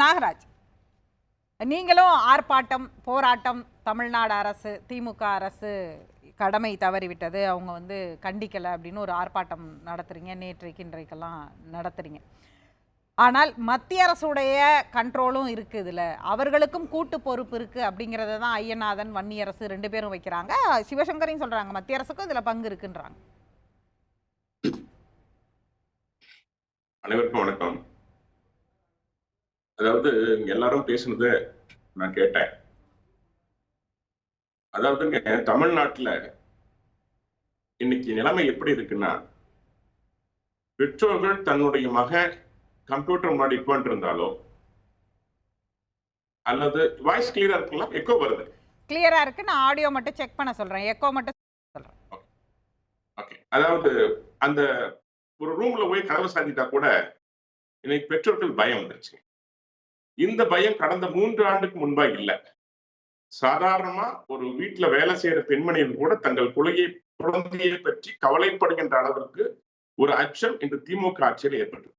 நாகராஜ் நீங்களும் ஆர்ப்பாட்டம் போராட்டம் தமிழ்நாடு அரசு திமுக அரசு கடமை தவறிவிட்டது. அவங்க வந்து கண்டிக்கலை அப்படின்னு ஒரு ஆர்ப்பாட்டம் நடத்துறீங்க. நேற்றைக்கு இன்றைக்கெல்லாம் நடத்துறீங்க. ஆனால் மத்திய அரசுடைய கண்ட்ரோலும் இருக்குது இதில். அவர்களுக்கும் கூட்டு பொறுப்பு இருக்குது அப்படிங்கிறத தான் ஐயநாதன் வன்னியரசு ரெண்டு பேரும் வைக்கிறாங்க. சிவசங்கரையும் சொல்கிறாங்க மத்திய அரசுக்கும் இதில் பங்கு இருக்குன்றாங்க. அனைவருக்கும் வணக்கம். அதாவது இங்க எல்லாரும் பேசுனத நான் கேட்டேன். அதாவதுங்க தமிழ்நாட்டுல இன்னைக்கு நிலைமை எப்படி இருக்குன்னா பெற்றோர்கள் தன்னுடைய மகன் கம்ப்யூட்டர் முன்னாடி உட்காந்துருந்தாலோ அல்லது வாய்ஸ் கிளியரா இருக்குங்களா? எக்கோ வருது. கிளியரா இருக்கு. நான் ஆடியோ மட்டும் செக் பண்ண சொல்றேன். எக்கோ மட்டும் சொல்றேன். ஓகே அதாவது அந்த ஒரு ரூம்ல போய் கதவை சாத்திட்டா கூட இன்னைக்கு பெற்றோர்கள் பயம் வந்துருச்சு இந்த பயம் கடந்த மூன்று ஆண்டுக்கு முன்பா இல்ல. சாதாரணமா ஒரு வீட்டுல வேலை செய்யற பெண்மணிகள் கூட தங்கள் குலையை குழந்தையை பற்றி கவலைப்படுகின்ற அளவிற்கு ஒரு அச்சம் இந்த திமுக ஆட்சியில் ஏற்பட்டது.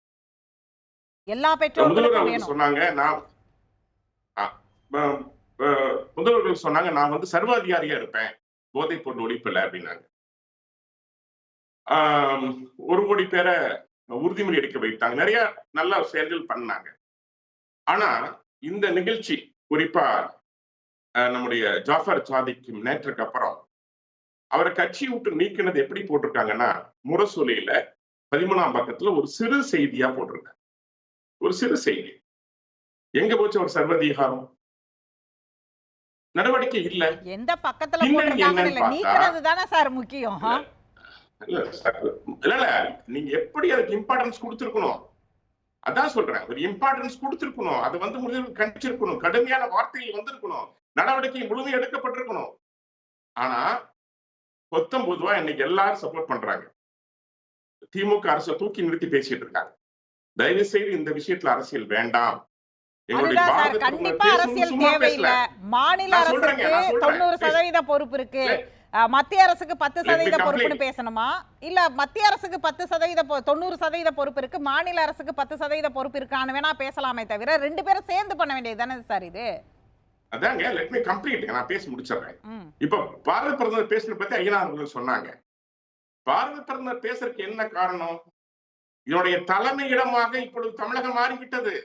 எல்லா சொன்னாங்க நான் முதல்வர்கள் சொன்னாங்க நான் வந்து சர்வாதிகாரியா இருப்பேன். போதைப் பொருள் ஒழிப்புல அப்படின்னாங்க. ஒரு கோடி பேரை உறுதிமொழி எடுக்க வைத்தாங்க. நிறைய நல்ல செயல்கள் பண்ணாங்க. ஆனா இந்த நிகழ்ச்சி குறிப்பா நம்முடைய ஜாஃபர் சாதிக்கு நேற்றுக்கு அப்புறம் அவரை கட்சி விட்டு நீக்கினது எப்படி போட்டிருக்காங்கன்னா முரசொலியில பதிமூணாம் பக்கத்துல ஒரு சிறு செய்தியா போட்டிருக்காங்க ஒரு சிறு செய்தி எங்க போச்சு ஒரு சர்வதிகாரம் நடவடிக்கை இல்ல எந்த பக்கத்துல நீக்கிறது சார் முக்கியம் இல்ல இல்ல நீங்க எப்படி அதுக்கு இம்பார்ட்டன்ஸ் கொடுத்திருக்கணும் அதான் சொல்றேன். ஒரு இம்பார்ட்டன்ஸ் கொடுத்திருக்கணும். அது வந்து முதலில் கண்டிச்சிருக்கணும் கடுமையான வார்த்தைகள் வந்திருக்கணும். நடவடிக்கை முழுமையாக எடுக்கப்பட்டிருக்கணும். ஆனா பொத்தம் பொதுவா இன்னைக்கு எல்லாரும் சப்போர்ட் பண்றாங்க. திமுக அரசை தூக்கி நிறுத்தி பேசிட்டு இருக்காங்க. தயவு செய்து இந்த விஷயத்துல அரசியல் வேண்டாம். கண்டிப்பா அரசியல் தேவையில்ல. மாநில அரசுக்கு. தொண்ணூறு சதவீத பொறுப்பு இருக்கு. மத்திய அரசுக்கு பத்து சதவீத பொறுப்புன்னு. பேசணுமா? இல்ல மத்திய அரசுக்கு பத்து சதவீத தொண்ணூறு சதவீத பொறுப்பு இருக்கு. மாநில அரசுக்கு பத்து சதவீத பொறுப்பு இருக்கான்னு வேணா பேசலாமே தவிர ரெண்டு பேரும் சேர்ந்து பண்ண வேண்டியது தானே சார் இது? அதாங்க லெட் மீ கம்ப்ளீட் நான் பேசி முடிச்சிடுறேன். இப்ப பாரத பிரதமர் பேசுறத பத்தி ஐயனார் அவர்கள் சொன்னாங்க. பாரத பிரதமர் பேசுறதுக்கு என்ன காரணம்? இதனுடைய தலைமையிடமாக இப்பொழுது தமிழகம் மாறிவிட்டது.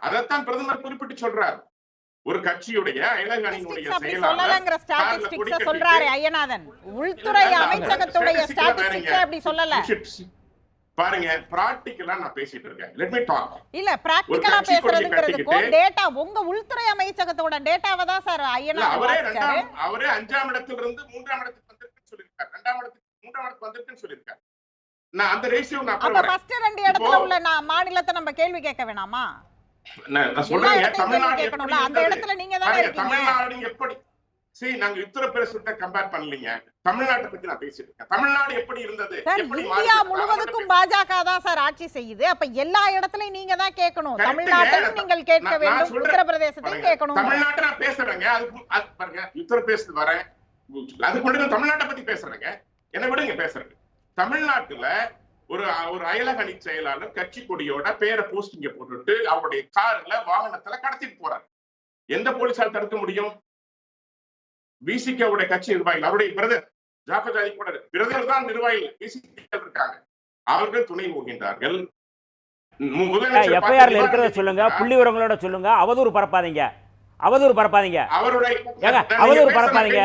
அதைத்தான் பிரதமர் குறிப்பிட்டு சொல்றார். ஒரு கட்சியுடைய அயலகாணியினுடைய செயலாளர் சொல்றாரு ஐயநாதன் உள்துறை அமைச்சகத்துடைய ஸ்டாட்டிஸ்டிக்ஸ். அப்படி சொல்லல. பாருங்க பிராக்டிக்கலா நான் பேசிட்டு இருக்கேன். லெட் மீ டாக் இல்ல பேசுறதுங்கிறதுக்கும் கட்டிக்கிட்டு- டேட்டா உங்க உள்துறை அமைச்சகத்தோட டேட்டாவை தான் சார் ஐயநாதன் அவரே ரெண்டாம் அவரே அஞ்சாம் இடத்துல இருந்து மூன்றாம் இடத்துக்கு வந்திருக்குன்னு சொல்லியிருக்காரு. ரெண்டாம் இடத்துக்கு மூன்றாம் இடத்துக்கு வந்திருக்குன்னு சொல்லியிருக்காரு. நான் அந்த ரேஷியோ நான் அப்ப. ஃபர்ஸ்ட் ரெண்டு இடத்துல உள்ள நான் மாநிலத்தை நம்ம கேள்வி கேட்க வேணாமா? தமிழ்நாடு எப்படி சரி நாங்க உத்தரப்பிரதேசத்தை கம்பேர் பண்ணலீங்க. தமிழ்நாட்டை பத்தி நான் பேசிட்டு இருக்கேன். தமிழ்நாடு எப்படி இருந்தது? இந்தியா? முழுவதுக்கும் பாஜக தான் சார் ஆட்சி செய்யுது. அப்ப எல்லா இடத்துலயும் நீங்க தான் கேட்கணும். ங்க. நீங்கள் கேட்க வேண்டும். உத்தரப்பிரதேசத்தையும் கேட்கணும். தமிழ்நாட்டை நான் பேசுறேங்க. அது பாருங்க உத்தரப்பிரதேசத்துக்கு வரேன். அதுக்கு முன்னாடி தமிழ்நாட்டை பத்தி பேசுறேங்க. என்ன விடுங்க பேசுறேன் தமிழ்நாட்டுல ஒரு ஒரு அயலக அணி செயலாளர் கட்சி கொடியோட பேரை போஸ்டிங்க போட்டுட்டு அவருடைய கார்ல வாகனத்துல கடத்திட்டு போறாரு. எந்த போலீசார் தடுக்க முடியும்? விசிகாவுடைய கட்சி நிர்வாகிகள் அவருடைய பிரதர் ஜாஃபர் ஜாதி கூட பிரதர் தான் நிர்வாகிகள் விசிக இருக்காங்க. அவர்கள் துணை போகின்றார்கள். எஃப்ஐஆர்ல இருக்கிறத சொல்லுங்க. புள்ளி விவரங்களோட சொல்லுங்க அவதூறு பரப்பாதீங்க. அவதூறு பரப்பாதீங்க. அவதூறு பரப்பாதீங்க.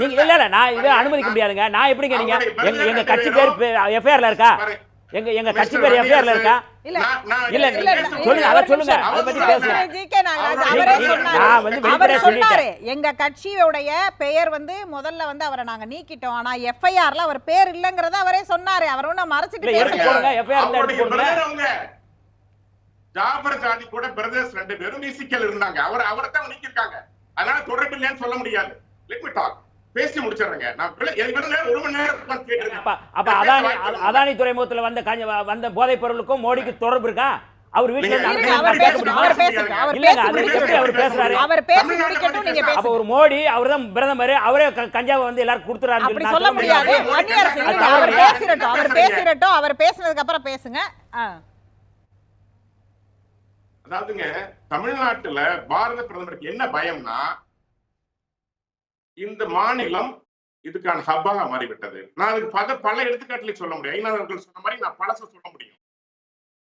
நீங்க இல்ல இல்ல நான் இதை அனுமதிக்க முடியாதுங்க. நான் எப்படிங்க நீங்க எங்க எங்க கட்சி பேர் எஃப்ஐஆர்ல இருக்கா? பாருங்க, எங்க எங்க கட்சி பேர் எஃப்ஐஆர்ல இருக்கா? இல்ல இல்ல, சொல்லுங்க, அதை சொல்லுங்க. அதை பத்தி பேசுங்க. நான் வந்து அவர் வெளிப்படையா சொன்னாரு. சொல்லிட்டேன். எங்க கட்சியுடைய பெயர் வந்து முதல்ல வந்து அவரை நாங்க நீக்கிட்டோம். ஆனா எஃப்ஐஆர்ல அவர் பேர் இல்லங்கறத அவரே சொன்னாரு. அவர் ஒண்ணும் மறைச்சிட்டு இல்ல, எடுத்து போடுங்க. ஜாபர் ஜாதி கூட பிரதர்ஸ் ரெண்டு பேரும் விசிக்கல் இருந்தாங்க. அவர் அவரை தான் நீக்கிருக்காங்க அதனால தொடர்பு இல்லைன்னு சொல்ல முடியாது. லெட் மீ டாக் பேசி முடிச்சிடுறேங்க. நான் ஒரு மணி நேரம். அப்ப அதானி அதானி துறைமுகத்துல வந்த கஞ்ச- வந்த போதைப் பொருளுக்கும் மோடிக்கு தொடர்பு இருக்கா? அவர் வீட்டுல ஒரு மோடி அவர் தான் பிரதமர். அவரே கஞ்சாவை வந்து எல்லாரும் கொடுத்துறாரு அப்படி சொல்ல முடியாது. அவர். பேசிரட்டும் அவர் பேசினதுக்கு அப்புறம் பேசுங்க. அதாவதுங்க தமிழ்நாட்டுல பாரத பிரதமருக்கு என்ன பயம்னா இந்த மாநிலம் இதுக்கான ஹப்பாக மாறிவிட்டது. நான் அதுக்கு பல பல எடுத்துக்காட்டுல சொல்ல முடியும். ஐநாதவர்கள் சொன்ன மாதிரி நான் பழச சொல்ல முடியும்.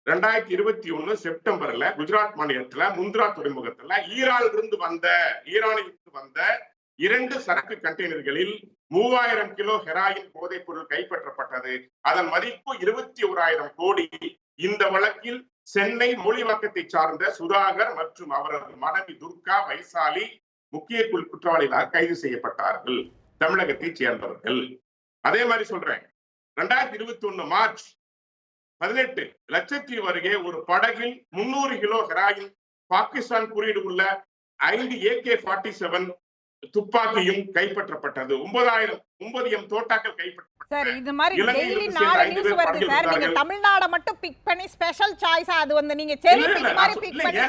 ரெண்டாயிரத்தி இருபத்தி ஒண்ணு செப்டம்பர்ல குஜராத் மாநிலத்துல முந்திரா துறைமுகத்துல ஈரானில் இருந்து வந்த ஈரானில் இருந்து வந்த இரண்டு சரக்கு கண்டெய்னர்களில் மூவாயிரம் கிலோ ஹெராயின் போதைப் பொருள் கைப்பற்றப்பட்டது. அதன் மதிப்பு இருபத்தி ஓராயிரம் கோடி. இந்த வழக்கில் சென்னை மூலிவாக்கத்தை சார்ந்த சுதாகர் மற்றும் அவரது மனைவி துர்கா வைசாலி முக்கிய குற்றவாளிகளாக கைது செய்யப்பட்டார்கள். தமிழகத்தைச் சேர்ந்தவர்கள். அதே மாதிரி சொல்றேன். ரெண்டாயிரத்தி இருபத்தி ஒண்ணு மார்ச் பதினெட்டு லட்சத்தீவு அருகே ஒரு படகில் முன்னூறு கிலோ ஹெராயின் பாகிஸ்தான் குறியீடு உள்ள ஐந்து ஏகே ஃபார்ட்டி செவன் துப்பாக்கியும் கைப்பற்றப்பட்டது. ஒன்பதாயிரம் ஒன்பது எம் தோட்டாக்கள் கைப்பற்றப்பட்டது சார் இது மாதிரி டெய்லி நாலு நியூஸ் வருது சார். நீங்க. தமிழ்நாட மட்டும் பிக் பண்ணி ஸ்பெஷல் சாய்ஸா அது வந்து நீங்க செரி பிக் மாதிரி பிக் பண்ணி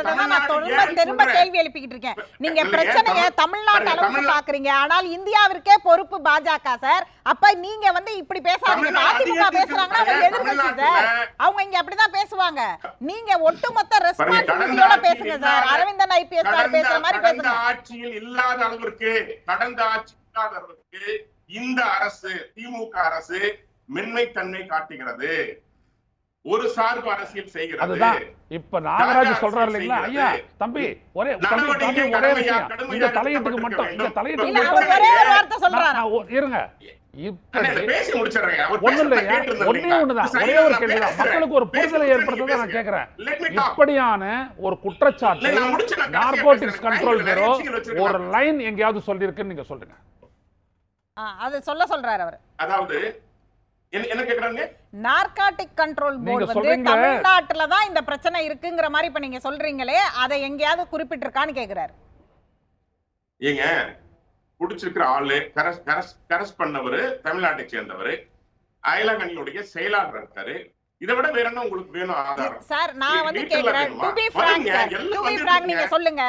தான் நான் திரும்ப திரும்ப? கேள்வி எழுப்பிக்கிட்டு இருக்கேன் நீங்க பிரச்சனைய தமிழ்நாட்டு அளவுக்கு பாக்குறீங்க ஆனால் இந்தியாவிற்கே பொறுப்பு பாஜக சார். அப்ப நீங்க வந்து இப்படி பேசாதீங்க. அதிமுக பேசுறாங்கன்னா அவங்க எதிர்க்கட்சி சார். அவங்க இங்க அப்படிதான் பேசுவாங்க. நீங்க ஒட்டுமொத்த ரெஸ்பான்சிபிலிட்டியோட பேசுங்க சார். அரவிந்தன் ஐபிஎஸ் சார் பேசுற மாதிரி பேசுங்க. ஆட்சியில் இல்லாத அளவிற்கு கடந்த ஆட்சி அளவிற்கு இந்த அரசு திமுக அரசு மென்மைத்தன்மை காட்டுகிறது. ஒரு சார்பு அரசியல் செய்கிறது. அதுதான். இப்ப நாகராஜ் சொல்றாரு இல்லைங்களா. ஐயா தம்பி ஒரே தம்பி ஒரே விஷயம். இந்த தலையீட்டுக்கு மட்டும் இந்த. தலையீட்டுக்கு மட்டும் இருங்க. இப்படியான ஒரு குற்றச்சாட்டு நார்கோட்டிக்ஸ். கண்ட்ரோல். ஒரு லைன் எங்கேயாவது சொல்லியிருக்குன்னு நீங்க சொல்லுங்க. அது சொல்ல சொல்றாரு அவர். அதாவது என்ன கேக்குறாங்க நார்காட்டிக் கண்ட்ரோல் போர்டு வந்து தமிழ்நாட்டுல தான் இந்த பிரச்சனை இருக்குங்கிற மாதிரி இப்ப நீங்க சொல்றீங்களே அதை எங்கேயாவது குறிப்பிட்டிருக்கான்னு கேக்குறாரு. ஏங்க புடிச்சிருக்கிற ஆளு கரஸ் கரஸ் கரஸ் பண்ணவரு தமிழ்நாட்டை சேர்ந்தவரு அயலகணியுடைய செயலாளர் இருக்காரு. இதை விட வேற என்ன உங்களுக்கு வேணும் ஆதாரம்? சார் நான் வந்து கேக்குறேன்? டு பி ஃபிராங்க் வந்துங்க, சார் எல்லாம் டு பி வந்துருக்குங்க. ஃபிராங்க் நீங்க சொல்லுங்க.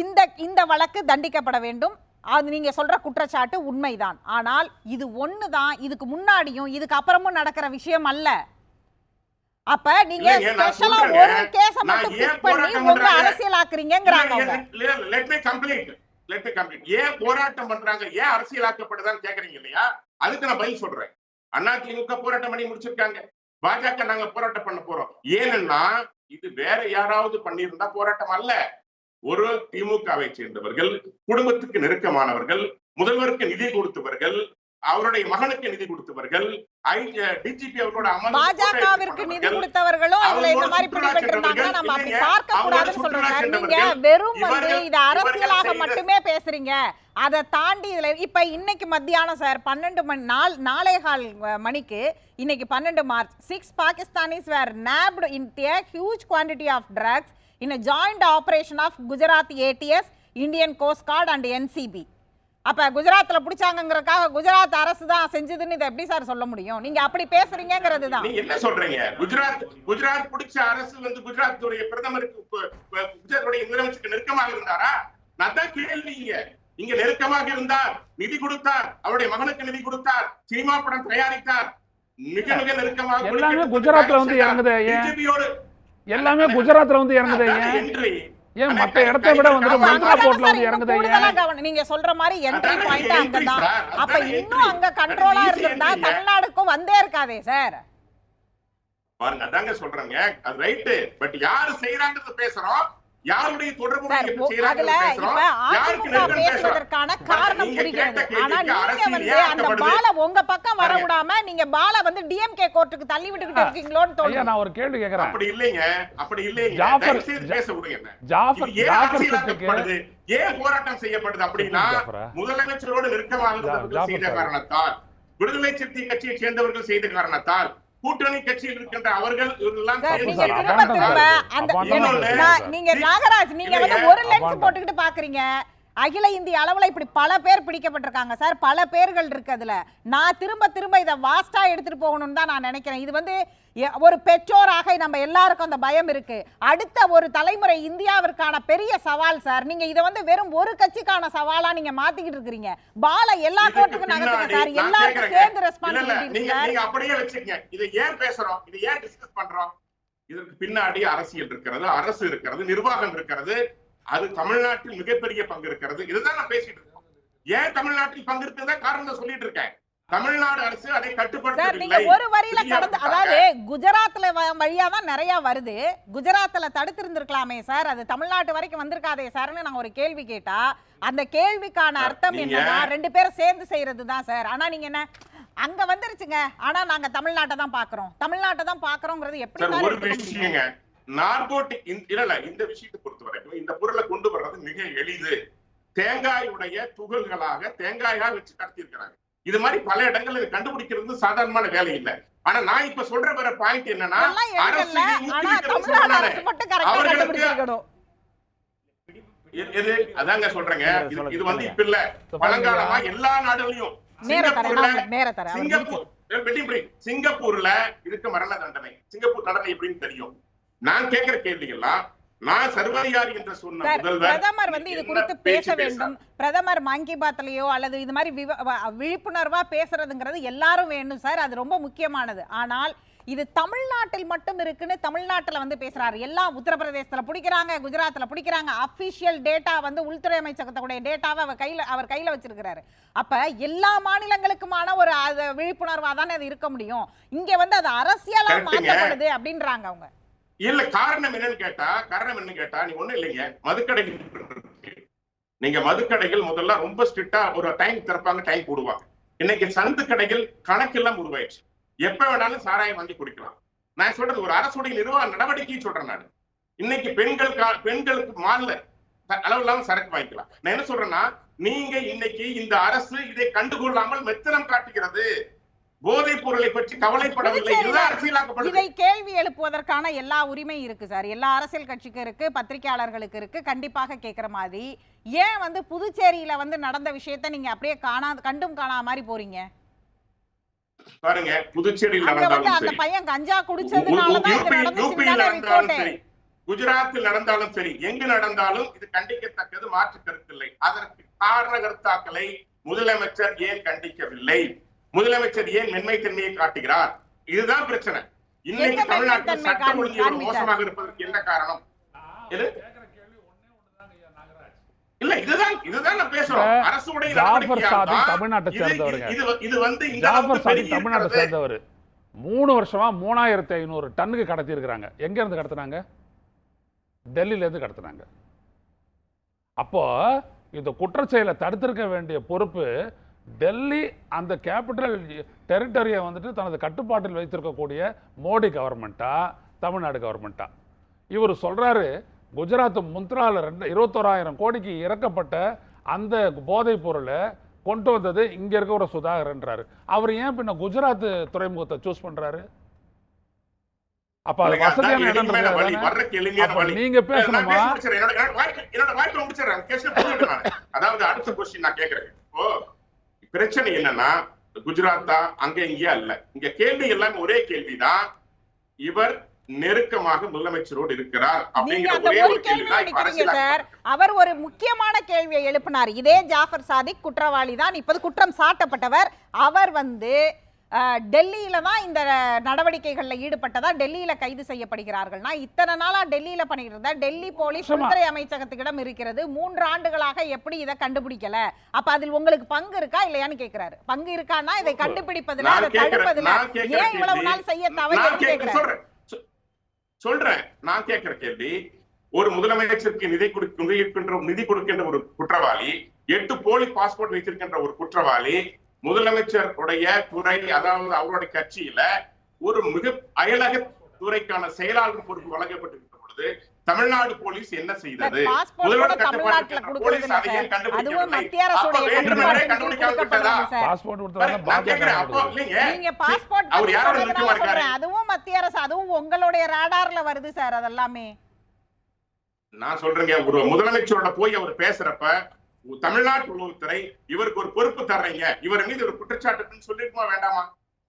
இந்த இந்த வழக்கு தண்டிக்கப்பட வேண்டும். அது நீங்க சொல்ற குற்றச்சாட்டு உண்மைதான். ஆனால் இது ஒண்ணுதான் இதுக்கு முன்னாடியும் இதுக்கு அப்புறமும் நடக்கிற விஷயம் அல்ல. அப்ப நீங்க ஸ்பெஷலா. ஒரு கேஸ மட்டும் பிக் பண்ணி உங்க பண்றாங்க? அரசியலாக்குறீங்கிறாங்க அவங்க. Let me complete let me complete ஏன் போராட்டம் பண்றாங்க? ஏன் அரசியலாக்கப்படுதான்னு கேக்குறீங்க இல்லையா? அதுக்கு நான் பதில் சொல்றேன். அதிமுக போராட்டம் பண்ணி முடிச்சிருக்காங்க. பாஜக நாங்க போராட்டம் பண்ண போறோம். ஏன்னா இது வேற யாராவது பண்ணியிருந்தா போராட்டம் அல்ல. ஒரு திமுகவை சேர்ந்தவர்கள் குடும்பத்துக்கு நெருக்கமானவர்கள் முதல்வருக்கு நிதி கொடுத்தவர்கள் அவருடைய மகனுக்கு நிதி கொடுத்தவர்கள் டிஜிபி அவர்களோட அமர்வு பாஜகவிற்கு நிதி அதுல இந்த மாதிரி அவங்களோட பிடிபட்டிருந்தாங்கன்னா நம்ம அப்படி இல்லைங்க, பார்க்க கூடாதுன்னு சார். நீங்க வெறும் வந்து இது அரசியலாக மட்டுமே பேசுறீங்க. அதை தாண்டி இதுல இப்ப இன்னைக்கு மத்தியானம் சார் பன்னெண்டு மணி நாள் நாளே கால் மணிக்கு இன்னைக்கு பன்னெண்டு March. Six Pakistanis were nabbed in huge quantity of drugs in a joint operation of Gujarat ATS Indian coast guard and NCB அப்ப குஜராத்ல பிடிச்சாங்கங்கறதுக்காக குஜராத் அரசு தான் செஞ்சதுன்னு இதை எப்படி சார் சொல்ல முடியும்? நீங்க அப்படி பேசுறீங்கிறது தான். என்ன சொல்றீங்க? குஜராத் குஜராத் பிடிச்ச அரசு வந்து குஜராத்துடைய பிரதமருக்கு குஜராத்துடைய முதலமைச்சருக்கு நெருக்கமாக இருந்தாரா? நான் தான் கேள்விங்க இங்க. நெருக்கமாக இருந்தார் நிதி கொடுத்தார் அவருடைய மகனுக்கு நிதி கொடுத்தார் சினிமா படம் தயாரித்தார். மிக மிக நெருக்கமாக எல்லாமே குஜராத்ல வந்து இறங்குதே? பிஜேபியோடு எல்லாமே குஜராத்ல வந்து இறங்குதே ஏன் என்ட்ரி ஏன் மத்த இடத்தை விட அப்ப மந்த்ரா போர்ட்ல வந்து இறங்குதே நீங்க சொல்ற மாதிரி என்ட்ரி பாயிண்ட் entry அங்கதான் அப்ப இன்னும். அங்க கண்ட்ரோலா இருந்திருந்தா. தமிழ்நாடுக்கும் வந்தே இருக்காதே சார் பாருங்க அதாங்க சொல்றேங்க. அது ரைட்டு பட் யாரு செய்யறாங்கிறது பேசுறோம். யாருடைய தொடர்பு சார் நீங்க ஓ- செய்யறாங்கிறது அதுல இப்ப யாருக்கு அதிமுக பேசுவதற்கான காரணம் புரிகிறது. ஆனா நீங்க வந்து ஏன் அந்த? பால உங்க பக்கம் வர. விடாம நீங்க பால வந்து டிஎம்கே கோர்ட்டுக்கு தள்ளி விட்டுக்கிட்டு இருக்கீங்களோன்னு தோணுது. நான் ஒரு கேள்வி கேக்குறேன். அப்படி இல்லைங்க. அப்படி இல்லைங்க. ஜாஃபர், பேச விடுங்க. என்ன ஜாஃபர் ஜாஃபர் சித்துக்கு ஏன் போராட்டம் செய்யப்படுது அப்படின்னா? முதலமைச்சரோடு நெருக்கமாக செய்த. காரணத்தால் விடுதலை சிறுத்தை கட்சியை சேர்ந்தவர்கள் செய்த காரணத்தால் கூட்டணி கட்சியில் இருக்கின்ற அவர்கள் நீங்க. நாகராஜ் நீங்க வந்து. ஒரு லென்ஸ். போட்டுக்கிட்டு பாக்குறீங்க அகில இந்திய அளவுல இப்படி பல பேர் பிடிக்கப்பட்டிருக்காங்க. சார் பல பேர்கள் இருக்கு அதுல. நான் திரும்ப திரும்ப இதை வாஸ்டா எடுத்துட்டு போகணும்னு தான் நான் நினைக்கிறேன். இது வந்து ஒரு பெற்றோராக நம்ம எல்லாருக்கும் அந்த பயம் இருக்கு. அடுத்த ஒரு தலைமுறை இந்தியாவிற்கான பெரிய சவால் சார். நீங்க இதை வந்து வெறும் ஒரு கட்சிக்கான சவாலா நீங்க மாத்திக்கிட்டு இருக்கிறீங்க. பால எல்லா கோர்ட்டுக்கும் நகர்த்துங்க சார். எல்லாருக்கும். சேர்ந்து ரெஸ்பான்சிபிலிட்டி நீங்க இருக்கு சார். நீங்க அப்படியே வச்சுக்கங்க. இதை ஏன் பேசுறோம்? இதை ஏன் டிஸ்கஸ் பண்றோம்? இதற்கு பின்னாடி அரசியல் இருக்கிறது அரசு இருக்கிறது நிர்வாகம் இருக்கிறது. அது தமிழ்நாட்டில் மிகப்பெரிய பங்கு இருக்கிறது. இதுதான் நான் பேசிட்டு இருக்கோம் ஏன் தமிழ்நாட்டில் பங்கு இருக்கிறதா காரணம் சொல்லிட்டு இருக்கேன். தமிழ்நாடு அரசு அதை சார் நீங்க கட்டுப்படுத்தவில்லை. ஒரு வரியில கடந்து. அதாவது குஜராத்ல வழியா தான் நிறைய வருது. குஜராத்ல தடுத்து இருந்திருக்கலாமே சார். அது தமிழ்நாட்டு வரைக்கும் வந்திருக்காதே சார்னு நான் ஒரு கேள்வி கேட்டா அந்த கேள்விக்கான அர்த்தம் என்னன்னா ரெண்டு பேரும் சேர்ந்து செய்யறது தான் சார். ஆனா நீங்க என்ன அங்க வந்துருச்சுங்க. ஆனா நாங்க தமிழ்நாட்டை தான் பாக்குறோம். தமிழ்நாட்டை தான் பாக்குறோங்கிறது எப்படி ஒரு? விஷயங்க. நார்கோட்டிக் இல்ல இந்த விஷயத்தை பொறுத்த வரைக்கும் இந்த பொருளை கொண்டு வர்றது மிக எளிது. தேங்காயுடைய துகள்களாக தேங்காயா வச்சு கடத்தியிருக்கிறாங்க. இது மாதிரி பல இடங்கள்ல இதை கண்டுபிடிக்கிறது சாதாரணமான வேலை இல்ல. ஆனா நான் இப்ப சொல்ற வர பாயிண்ட் என்னன்னா அரசு எழுதல இதை ஆனா ஊக்குவிக்கிறது தமிழ்நாடு சொல்லல. அரசு மட்டும் கரெக்டா அவர்களுக்கு- அதாங்க சொல்றேங்க. இது- வந்து. இப்ப இல்ல. பழங்காலமா. எல்லா நாடுகளையும் சிங்கப்பூர்ல. சிங்கப்பூர்ல இதுக்கு மரண தண்டனை. சிங்கப்பூர் தண்டனை எப்படின்னு தெரியும். நான் கேட்கிற கேள்விகள்லாம் பிரதமர் வந்து இது குறித்து பேச வேண்டும். பிரதமர் மன் கி பாத்லயோ அல்லது இது மாதிரி விழிப்புணர்வா பேசுறதுங்கிறது எல்லாரும் வேணும் சார். அது ரொம்ப முக்கியமானது. ஆனால் இது தமிழ்நாட்டில் மட்டும் இருக்குன்னு தமிழ்நாட்டுல வந்து பேசுறாரு. எல்லாம் உத்தரப்பிரதேசத்துல பிடிக்கிறாங்க குஜராத்ல பிடிக்கிறாங்க. அபிஷியல் டேட்டா வந்து உள்துறை அமைச்சகத்துடைய டேட்டாவை அவர் கையில அவர் கையில வச்சிருக்கிறாரு. அப்ப எல்லா மாநிலங்களுக்குமான ஒரு அது விழிப்புணர்வா தானே அது இருக்க முடியும். இங்க வந்து அது அரசியலா கரெக்ட்டுங்க. மாற்றப்படுது அப்படின்றாங்க அவங்க. இல்ல காரணம் என்னன்னு கேட்டா காரணம் என்னன்னு கேட்டா நீ ஒண்ணு இல்லைங்க. மதுக்கடைகள் நீங்க மதுக்கடைகள் முதல்ல ரொம்ப ஸ்ட்ரிக்டா ஒரு டைம் திறப்பாங்க டைம் போடுவாங்க. இன்னைக்கு சந்து கடைகள் கணக்கெல்லாம் உருவாயிடுச்சு. எப்ப வேணாலும் சாராயம் வாங்கி குடிக்கலாம். நான் சொல்றது ஒரு அரசுடைய நிர்வாக நடவடிக்கை சொல்றேன் நான். இன்னைக்கு பெண்கள் பெண்களுக்கு மால்ல அளவு இல்லாம சரக்கு வாங்கிக்கலாம். நான் என்ன சொல்றேன்னா நீங்க இன்னைக்கு இந்த அரசு இதை கண்டுகொள்ளாமல் மெத்தனம் காட்டுகிறது. போதைப் பொருளை பற்றி கவலைப்படவில்லை. இதை கேள்வி எழுப்புவதற்கான எல்லா உரிமையும் இருக்கு சார். எல்லா அரசியல் கட்சிக்கு இருக்கு பத்திரிகையாளர்களுக்கு இருக்கு. கண்டிப்பாக கேட்கிற மாதிரி. ஏன் வந்து புதுச்சேரியில வந்து நடந்த விஷயத்தை நீங்க அப்படியே காணாத கண்டும் காணாத மாதிரி போறீங்க? பாருங்க புதுச்சேரியில் நடந்தாலும் அந்த பையன் கஞ்சா ரிப்போர்ட் சரி. குஜராத்தில் நடந்தாலும் சரி எங்கு நடந்தாலும் இது கண்டிக்கத்தக்கது மாற்று கருத்தில்லை அதற்கு காரணகர்த்தாக்களை முதலமைச்சர் ஏன் கண்டிக்கவில்லை? முதலமைச்சர் ஏன் மென்மைத்தன்மையை காட்டுகிறார்? இதுதான் பிரச்சனை. இன்னைக்கு தமிழ்நாட்டில் சட்டம் ஒழுங்கு? மோசமாக இருப்பதற்கு என்ன காரணம்? இல்ல இதுதான் இதுதான் நான் பேசுறோம். அரசுடைய தமிழ்நாட்டை இது- சேர்ந்தவருங்க. இது வந்து தமிழ்நாட்டை. சேர்ந்தவர். மூணு வருஷமா மூணாயிரத்தி ஐநூறு டன்னுக்கு கடத்தி இருக்கிறாங்க எங்க இருந்து கடத்துனாங்க? டெல்லியில இருந்து கடத்துனாங்க. அப்போ இந்த குற்றச்செயலை தடுத்திருக்க வேண்டிய பொறுப்பு டெல்லி அந்த கேபிட்டல் டெரிட்டரியை வந்துட்டு தனது கட்டுப்பாட்டில் வைத்திருக்கக்கூடிய மோடி கவர்மெண்ட்டா? தமிழ்நாடு கவர்மெண்ட்டா? இவர் சொல்றாரு குஜராத் முந்த்ரால ரெண்டு இருபத்தோராயிரம் கோடிக்கு இறக்கப்பட்ட அந்த போதைப் பொருளை கொண்டு வந்தது இங்க இருக்க ஒரு சுதாகர்ன்றாரு. அவர் ஏன் பின்ன குஜராத் துறைமுகத்தை சூஸ் பண்றாரு? அப்ப அது வசதியான இடம். நீங்க பேசணுமா. என்னோட- வாய்ப்பு- முடிச்சிடுறேன். அதாவது அடுத்த கொஸ்டின் நான் கேட்கிறேன் பிரச்சனை என்னன்னா குஜராத்தா அங்க இங்கேயா இல்ல இங்க கேள்வி எல்லாமே ஒரே கேள்விதான். இவர் நெருக்கமாக முதலமைச்சரோடு இருக்கிறார் அப்படிங்கிற. அவர் ஒரு முக்கியமான கேள்வியை எழுப்பினார். இதே ஜாஃபர் சாதிக் குற்றவாளி தான். இப்போது குற்றம் சாட்டப்பட்டவர். அவர் வந்து டெல்லியில தான் இந்த நடவடிக்கைகள்ல ஈடுபட்டதா டெல்லியில கைது செய்யப்படுகிறார்கள்னா இத்தனை நாளா டெல்லியில பண்ணிட்டு இருந்தா டெல்லி போலீஸ். உள்துறை அமைச்சகத்திடம் இருக்கிறது. மூன்று ஆண்டுகளாக எப்படி இதை கண்டுபிடிக்கல? அப்ப அதில் உங்களுக்கு பங்கு இருக்கா இல்லையான்னு கேக்குறாரு. பங்கு இருக்கான்னா இதை கண்டுபிடிப்பதுல அதை கேட்கிறேன், தடுப்பதுல நான் கேட்கிற ஏன் இவ்வளவு நாள் செய்ய தவறு கேட்கிறேன், சொல்றேன். நான் கேட்கிற கேள்வி ஒரு முதலமைச்சருக்கு நிதி கொடுக்கின்ற நிதி கொடுக்கின்ற ஒரு குற்றவாளி எட்டு போலி பாஸ்போர்ட் வைத்திருக்கின்ற ஒரு குற்றவாளி முதலமைச்சர் உடைய துறை அதாவது அவருடைய கட்சியில ஒரு மிக அயலக துறைக்கான செயலாளர் பொறுப்பு வழங்கப்பட்டிருக்கிற பொழுது தமிழ்நாடு போலீஸ் என்ன செய்தது? முதல்வர் கூட தமிழ்நாட்டுல கட்டுப்பாட்டு கொடுக்கறது போலீஸ் அதை ஏன் கண்டுபிடிக்கவில்லை. அதுவும் மத்திய அரசு அதுவும் உங்களுடைய ரேடார்ல வருது சார் அதெல்லாமே. நான் சொல்றேங்க. ஒரு முதலமைச்சரோட போய் அவர் பேசுறப்ப தமிழ்நாட்டு உளவுத்துறை இவருக்கு ஒரு பொறுப்பு தர்றீங்க. இவர் மீது ஒரு குற்றச்சாட்டுன்னு சொல்லிருக்குமா வேண்டாமா?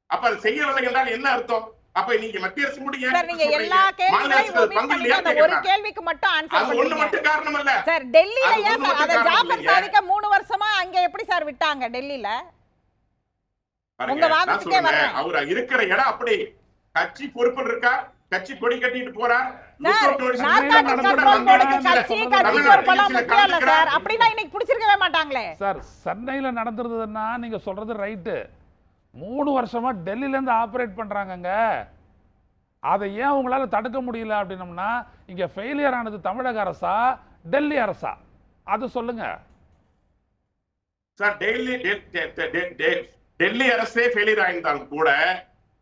அப்ப அது செய்யவில்லை என்றால் என்ன அர்த்தம்? அப்ப நீங்க மத்திய அரசு முடிய சார் நீங்க எல்லா கேள்விகளையும் ஒரு கேள்விக்கு மட்டும் ஆன்சர் அது ஒண்ணு மட்டும் காரணம் இல்ல. சார் டெல்லியில அது ஏன் சார் அத ஜாஃபர். சாதிக்க மூணு வருஷமா அங்க எப்படி சார் விட்டாங்க பாருங்க, உங்க வாதத்துக்கே வர்றேன். அவர் இருக்கிற இடம் அப்படி. கட்சி பொறுப்பில் இருக்கார் கட்சி கொடி கட்டிட்டு போறார். சார் சென்னையில நடந்துருதுன்னா நீங்க சொல்றது ரைட்டு. மூணு வருஷமா டெல்லியில இருந்து ஆப்ரேட் பண்றாங்கங்க. அதை ஏன் உங்களால தடுக்க முடியல அப்படின்னம்னா இங்க ஃபெயிலியர் ஆனது தமிழக அரசா டெல்லி அரசா? அது சொல்லுங்க. சார் டெல்லி டெல்லி அரசே ஃபெயிலியர் ஆயிருந்தாலும் கூட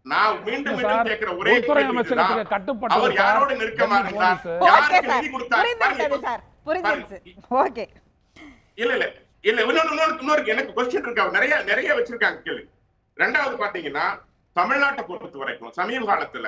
நான் மீண்டும் மீண்டும் கேட்கிற ஒரே அமைச்சகத்துக்கு அவர் யாரோட நெருக்கமா இருந்தார் யாருக்கு நிதி கொடுத்தார்? புரிஞ்சிருச்சு ஓகே. இல்ல இல்ல. இல்ல இன்னொரு இன்னொரு எனக்கு கொஸ்டின் இருக்கு. நிறைய நிறைய வச்சிருக்காங்க கேள்வி ரெண்டாவது பாத்தீங்கன்னா தமிழ்நாட்டை பொறுத்த வரைக்கும் சமீப காலத்துல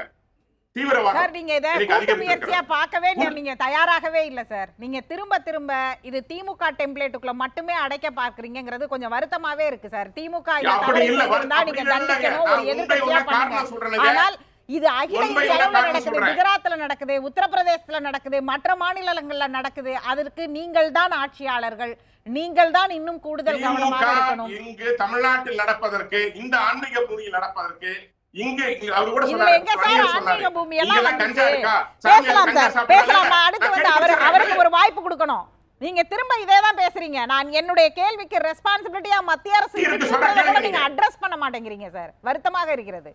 சார் நீங்க இத கூட்டு முயற்சியா. பார்க்கவே நீங்க தயாராகவே இல்ல சார். நீங்க திரும்ப திரும்ப இது திமுக டெம்ப்ளேட்டுக்குள்ள மட்டுமே அடைக்க பார்க்கறீங்கிறது கொஞ்சம் வருத்தமாவே இருக்கு சார். திமுக இந்த தவறை செய்திருந்தா நீங்க தண்டிக்கணும் ஒரு காரணம் பண்ணுங்க. ஆனால் இது அகில இந்திய அளவுல நடக்குது. குஜராத்ல நடக்குது உத்தரப்பிரதேசத்துல நடக்குது மற்ற மாநிலங்கள்ல நடக்குது. அதற்கு நீங்கள் தான் ஆட்சியாளர்கள். நீங்கள் தான் இன்னும் கூடுதல் கவனமாக இருக்கணும். இங்கு தமிழ்நாட்டில் நடப்பதற்கு இந்த ஆன்மீக பூமியில் நடப்பதற்கு இங்க அவர் கூட சொன்னாரு. பூமி எல்லாம் பேசலாம் சார். பேசலாம் நான் அடுத்து வந்து அவர். அவருக்கு ஒரு வாய்ப்பு கொடுக்கணும் நீங்க திரும்ப இதே தான் பேசுறீங்க நான் என்னுடைய கேள்விக்கு ரெஸ்பான்சிபிலிட்டியா மத்திய அரசு. நீங்க அட்ரஸ் பண்ண மாட்டேங்கிறீங்க சார் வருத்தமாக இருக்கிறது